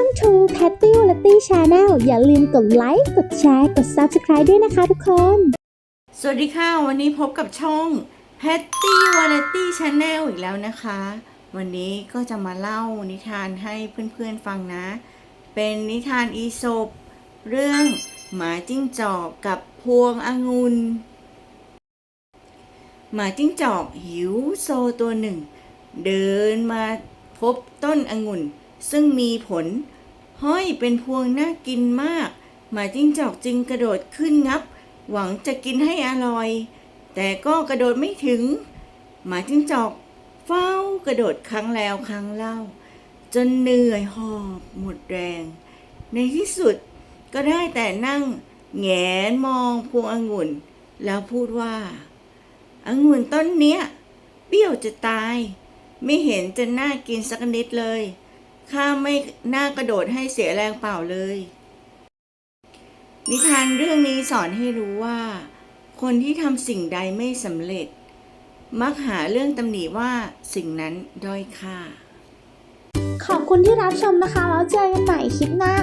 Welcome to Patty l a t y Channel อย่าลืมกดไลค์ กดแชร์ กด Subscribe ด้วยนะคะทุกคน สวัสดีค่ะ วันนี้พบกับช่อง Patty Variety Channel อีกแล้วนะคะ วันนี้ก็จะมาเล่านิทานให้เพื่อนๆฟังนะ เป็นนิทานอีโซปเรื่องหมาจิ้งจอกกับพวงองุ่นหมาจิ้งจอกหิวโซตัวหนึ่ง เดินมาพบต้นองุ่น ซึ่งมีผล ห้อยเป็นพวงน่ากินมาก หมาจิ้งจอกจึงกระโดดขึ้นงับ หวังจะกินให้อร่อย แต่ก็กระโดดไม่ถึง หมาจิ้งจอก เฝ้ากระโดดครั้งแล้วครั้งเล่า จนเหนื่อยหอบหมดแรง ในที่สุดก็ได้แต่นั่งแงนมองพวงองุ่น แล้วพูดว่าองุ่นต้นเนี้ยเปรี้ยวจะตาย ไม่เห็นจะน่ากินสักนิดเลย ข้าไม่น่ากระโดดให้เสียแรงเปล่าเลย นิทานเรื่องนี้สอนให้รู้ว่า คนที่ทำสิ่งใดไม่สำเร็จ มักหาเรื่องตำหนิว่าสิ่งนั้นด้อยค่า ขอบคุณที่รับชมนะคะ แล้วเจอกันใหม่คลิปหน้า